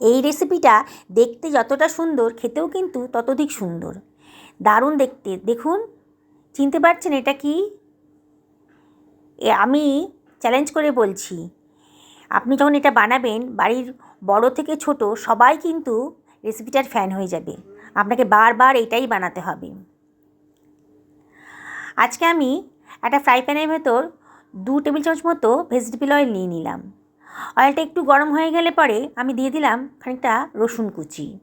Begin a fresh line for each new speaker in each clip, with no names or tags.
এই রেসিপিটা দেখতে যতটা সুন্দর, খেতেও কিন্তু ততোধিক সুন্দর। দারুণ দেখতে। দেখুন, চিনতে পারছেন এটা কি? আমি চ্যালেঞ্জ করে বলছি, আপনি যখন এটা বানাবেন, বাড়ির বড় থেকে ছোট, সবাই কিন্তু রেসিপিটার ফ্যান হয়ে যাবে। আপনাকে বারবার এটাই বানাতে হবে। আজকে আমি একটা ফ্রাই প্যানের ভেতর দু টেবিল চামচ মতো ভেজিটেবল অয়েল নিয়ে নিলাম। অয়েলটা একটু গরম হয়ে গেলে পরে আমি দিয়ে দিলাম খানিকটা রসুন কুচি।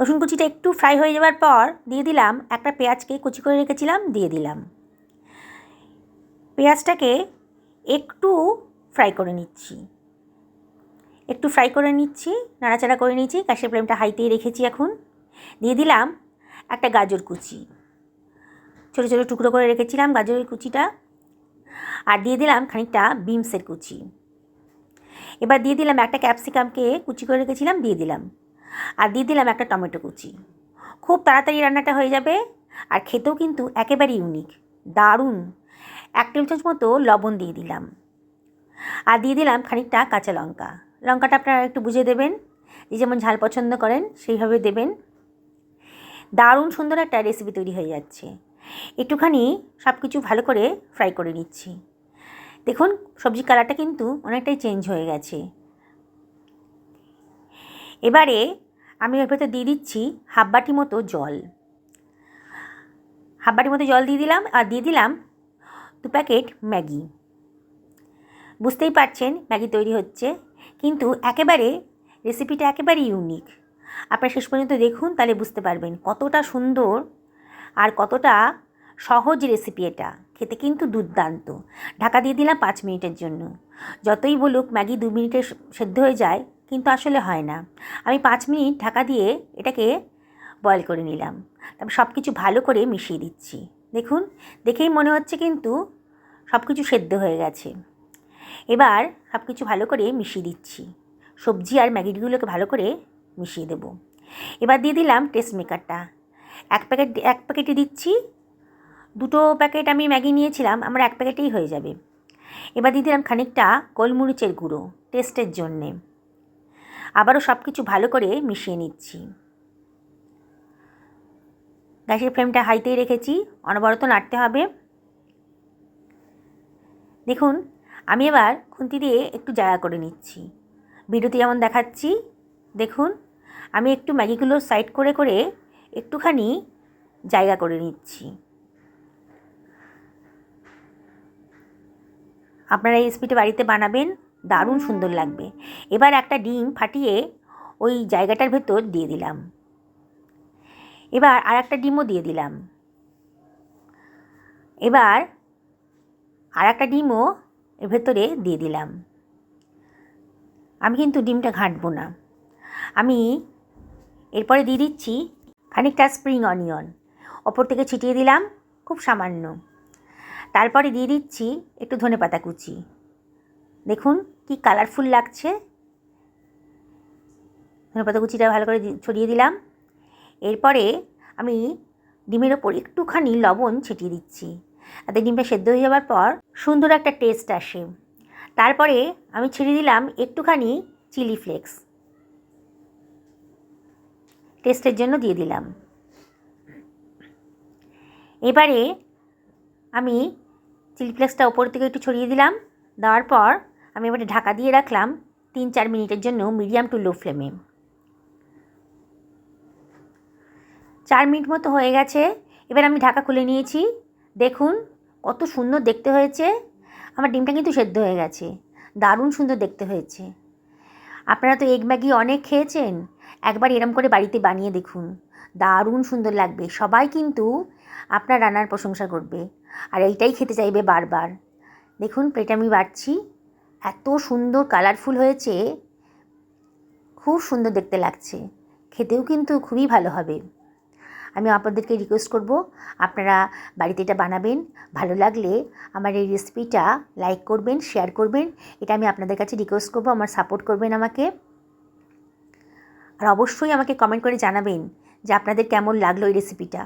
রসুন কুচিটা একটু ফ্রাই হয়ে যাওয়ার পর দিয়ে দিলাম একটা পেঁয়াজকে কুচি করে রেখেছিলাম, দিয়ে দিলাম। পেঁয়াজটাকে একটু ফ্রাই করে নিচ্ছি। একটু ফ্রাই করে নিচ্ছি, নাড়াচাড়া করে নিচ্ছি গ্যাসের ফ্লেমটা হাইতেই রেখেছি এখন। দিয়ে দিলাম একটা গাজর কুচি। ছোটো ছোটো টুকরো করে রেখেছিলাম গাজরের কুচিটা। আর দিয়ে দিলাম খানিকটা বিমসের কুচি। এবার দিয়ে দিলাম একটা ক্যাপসিকামকে কুচি করে রেখেছিলাম, দিয়ে দিলাম। আর দিয়ে দিলাম একটা টমেটো কুচি। খুব তাড়াতাড়ি রান্নাটা হয়ে যাবে আর খেতেও কিন্তু একেবারে ইউনিক দারুণ। এক টেবিল চামচ মতো লবণ দিয়ে দিলাম। আর দিয়ে দিলাম খানিকটা কাঁচা লঙ্কা। লঙ্কাটা আপনারা একটু বুঝে দেবেন, যে যেমন ঝাল পছন্দ করেন সেইভাবে দেবেন। দারুণ সুন্দর একটা রেসিপি তৈরি হয়ে যাচ্ছে। একটুখানি সব কিছু ভালো করে ফ্রাই করে নিচ্ছি। দেখুন সবজির কালারটা কিন্তু অনেকটাই চেঞ্জ হয়ে গেছে। এবারে আমি ওর ভেতর দিয়ে দিচ্ছি হাফ বাটি মতো জল। হাফ মতো জল দিয়ে দিলাম, আর দিয়ে দিলাম দু প্যাকেট ম্যাগি। বুঝতেই পারছেন ম্যাগি তৈরি হচ্ছে, কিন্তু একেবারে রেসিপিটা একেবারে ইউনিক আপনারা শেষ পর্যন্ত দেখুন, তাহলে বুঝতে পারবেন কতটা সুন্দর আর কতটা সহজ রেসিপি এটা। খেতে কিন্তু দুর্দান্ত। ঢাকা দিয়ে দিলাম পাঁচ মিনিটের জন্য। যতই বলুক, ম্যাগি দু মিনিটে সেদ্ধ হয়ে যায়, কিন্তু আসলে হয় না। আমি পাঁচ মিনিট ঢাকা দিয়ে এটাকে বয়েল করে নিলাম। তারপর সব কিছু ভালো করে মিশিয়ে দিচ্ছি। দেখুন, দেখেই মনে হচ্ছে কিন্তু সব কিছু সেদ্ধ হয়ে গেছে। এবার সব কিছু ভালো করে মিশিয়ে দিচ্ছি। সবজি আর ম্যাগিগুলোকে ভালো করে মিশিয়ে দেবো। এবার দিয়ে দিলাম টেস্ট মেকারটা এক প্যাকেট এক প্যাকেটে দিচ্ছি। দুটো প্যাকেট আমি ম্যাগি নিয়েছিলাম, আমার এক প্যাকেটেই হয়ে যাবে। এবার দিয়ে দিলাম খানিকটা গোলমরিচের গুঁড়ো, টেস্টের জন্যে। আবারও সব কিছু ভালো করে মিশিয়ে নিচ্ছি। গ্যাসের ফ্লেমটা হাইতেই রেখেছি, অনবরত নাড়তে হবে। দেখুন, আমি এবার খুন্তি দিয়ে একটু জায়গা করে নিচ্ছি। ভিডিওতে যেমন দেখাচ্ছি, দেখুন, আমি একটু ম্যাগিগুলো সাইড করে করে একটুখানি জায়গা করে নিচ্ছি। আপনারা এই রেসিপিটা বাড়িতে বানাবেন, দারুণ সুন্দর লাগবে। এবার একটা ডিম ফাটিয়ে ওই জায়গাটার ভেতর দিয়ে দিলাম। এবার আর একটা ডিমও দিয়ে দিলাম। এবার আর একটা ডিমও এর ভেতরে দিয়ে দিলাম। আমি কিন্তু ডিমটা ঘাঁটবো না। আমি এরপরে দিয়ে দিচ্ছি খানিকটা স্প্রিং অনিয়ন ওপর থেকে ছিটিয়ে দিলাম, খুব সামান্য। তারপরে দিয়ে দিচ্ছি একটু ধনে পাতা কুচি। দেখুন কি কালারফুল লাগছে। ধনে পাতা কুচিটা ভালো করে ছড়িয়ে দিলাম। এরপরে আমি ডিমের ওপর একটুখানি লবণ ছিটিয়ে দিচ্ছি। তাতে ডিমটা সেদ্ধ হয়ে যাওয়ার পর সুন্দর একটা টেস্ট আসে। তারপরে আমি ছেড়ে দিলাম একটুখানি চিলি ফ্লেক্স টেস্টের জন্য দিয়ে দিলাম। এবারে আমি চিলি ফ্লেক্সটা ওপর থেকে একটু ছড়িয়ে দিলাম। দেওয়ার পর আমি এবারে ঢাকা দিয়ে রাখলাম তিন চার মিনিটের জন্য মিডিয়াম টু লো ফ্লেমে চার মিনিট মতো হয়ে গেছে। এবার আমি ঢাকা খুলে নিয়েছি। দেখুন কত সুন্দর দেখতে হয়েছে। আমার ডিমটা কিন্তু সেদ্ধ হয়ে গেছে। দারুণ সুন্দর দেখতে হয়েছে। আপনারা তো এগ ম্যাগি অনেক খেয়েছেন। একবার এরম করে বাড়িতে বানিয়ে দেখুন। দারুণ সুন্দর লাগবে। সবাই কিন্তু আপনার রান্নার প্রশংসা করবে। আর এইটাই খেতে চাইবে বারবার। দেখুন প্লেটে আমি বাড়ছি। এত সুন্দর কালারফুল হয়েছে। খুব সুন্দর দেখতে লাগছে। খেতেও কিন্তু খুবই ভালো হবে। আমি আপনাদেরকে রিকোয়েস্ট করব, আপনারা বাড়িতে এটা বানাবেন। ভালো লাগলে আমার এই রেসিপিটা লাইক করবেন শেয়ার করবেন। এটা আমি আপনাদের কাছে রিকোয়েস্ট করব, আমার সাপোর্ট করবেন আমাকে। আর অবশ্যই আমাকে কমেন্ট করে জানাবেন যে আপনাদের কেমন লাগল এই রেসিপিটা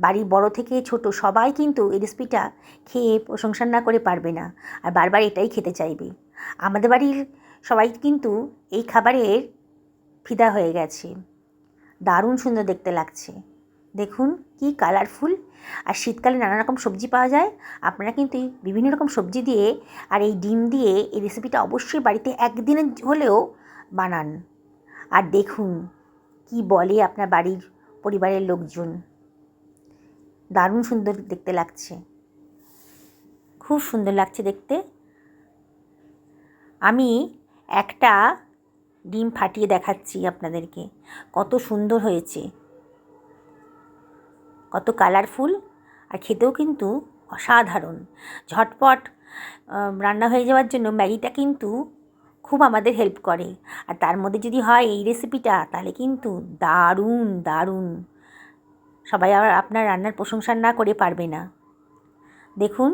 বাড়ির বড় থেকে ছোট সবাই কিন্তু এই রেসিপিটা খেয়ে প্রশংসা না করে পারবে না আর বারবার এটাই খেতে চাইবে। আমাদের বাড়ির সবাই কিন্তু এই খাবারের ফিদা হয়ে গেছে। দারুণ সুন্দর দেখতে লাগছে। দেখুন কি কালারফুল আর শীতকালে নানা রকম সবজি পাওয়া যায়। আপনারা কিন্তু বিভিন্ন রকম সবজি দিয়ে আর এই ডিম দিয়ে এই রেসিপিটা অবশ্যই বাড়িতে একদিনের হলেও বানান। আর দেখুন কি বলে আপনার বাড়ির পরিবারের লোকজন। দারুণ সুন্দর দেখতে লাগছে। খুব সুন্দর লাগছে দেখতে। আমি একটা ডিম ফাটিয়ে দেখাচ্ছি আপনাদেরকে। কত সুন্দর হয়েছে। কত কালারফুল আর খেতেও কিন্তু অসাধারণ। ঝটপট রান্না হয়ে যাওয়ার জন্য ম্যাগিটা কিন্তু খুব আমাদের হেল্প করে। আর তার মধ্যে যদি হয় এই রেসিপিটা তাহলে কিন্তু দারুণ দারুণ। সবাই আবার আপনার রান্নার প্রশংসা না করে পারবে না। দেখুন,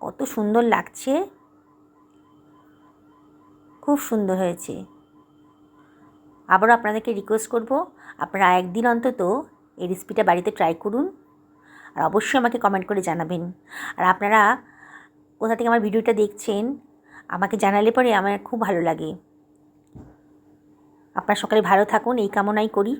কত সুন্দর লাগছে। খুব সুন্দর হয়েছে। আবারও আপনাদেরকে রিকোয়েস্ট করব, আপনারা একদিন অন্তত এই রেসিপিটা বাড়িতে ট্রাই করুন আর অবশ্যই আমাকে কমেন্ট করে জানাবেন। আর আপনারা কোথা থেকে আমার ভিডিওটা দেখছেন, আমাকে জানালে পরে আমার খুব ভালো লাগে। আপনার সকালে ভালো থাকুন, এই কামনাই করি।